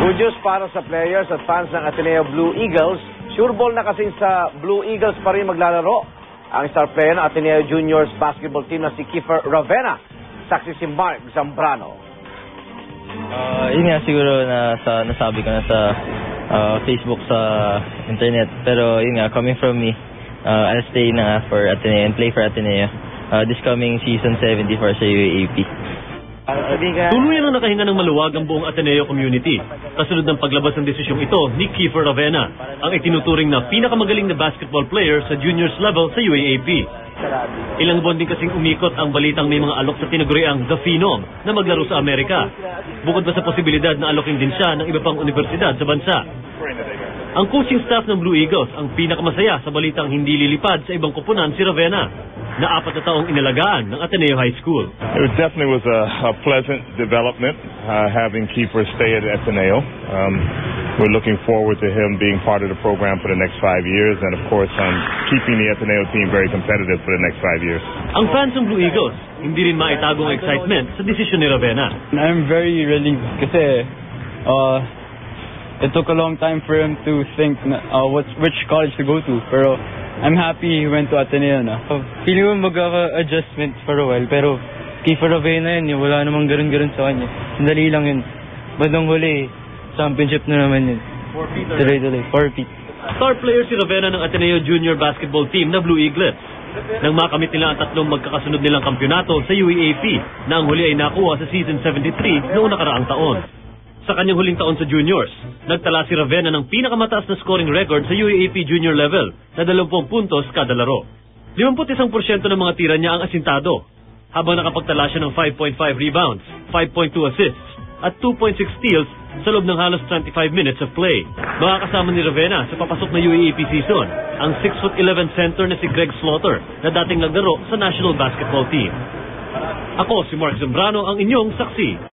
Good news para sa players at fans ng Ateneo Blue Eagles. Sure ball na kasi sa Blue Eagles pa rin maglalaro ang star player ng Ateneo Juniors basketball team na si Kiefer Ravena. Saksi si Mark Zambrano. Ah, yun nga siguro na sa nasabi ko na sa ah, Facebook sa internet. Pero yun nga, coming from me, uh, I'll stay na for Ateneo and play for Ateneo ah, this coming season 74 sa UAAP. Tuluyan ang nakahinga ng maluwag ang buong Ateneo community. Kasunod ng paglabas ng desisyong ito ni Kiefer Ravena, ang itinuturing na pinakamagaling na basketball player sa juniors level sa UAAP. Ilang buwan din kasing umikot ang balitang may mga alok sa tinaguriang The Phenom na maglaro sa Amerika. Bukod pa sa posibilidad na alokin din siya ng iba pang universidad sa bansa. Ang coaching staff ng Blue Eagles ang pinakamasaya sa balitang hindi lilipad sa ibang kupunan si Ravena na apat na taong inalagaan ng Ateneo High School. It definitely was a, a pleasant development uh, having Keeper stay at Ateneo. Um, we're looking forward to him being part of the program for the next five years, and of course, um, keeping the Ateneo team very competitive for the next five years. Ang fans ng Blue Eagles, hindi rin maitagong excitement sa desisyon ni Ravena. I'm very relieved kasi uh, it took a long time for him to think na, uh, what, which college to go to. Pero I'm happy he went to Ateneo na. Oh, feeling mo magkaka-adjustment for a while, pero kay Faravena yun, wala namang ganun-ganun sa kanya. Sandali lang yun. Bandang huli, championship na naman yun. Tuloy-tuloy, forfeit. Star player si Ravena ng Ateneo Junior Basketball Team na Blue Eaglets. Nang makamit nila ang tatlong magkakasunod nilang kampyonato sa UAAP na ang huli ay nakuha sa season 73 noong nakaraang taon. Sa kanyang huling taon sa juniors, nagtala si Ravena ng pinakamataas na scoring record sa UAAP junior level na 20 puntos kada laro. 51% ng mga tira niya ang asintado, habang nakapagtala siya ng 5.5 rebounds, 5.2 assists, at 2.6 steals sa loob ng halos 25 minutes of play. Makakasama ni Ravena sa papasok na UAAP season ang 6'11 center na si Greg Slaughter na dating naglaro sa national basketball team. Ako si Mark Zambrano ang inyong saksi.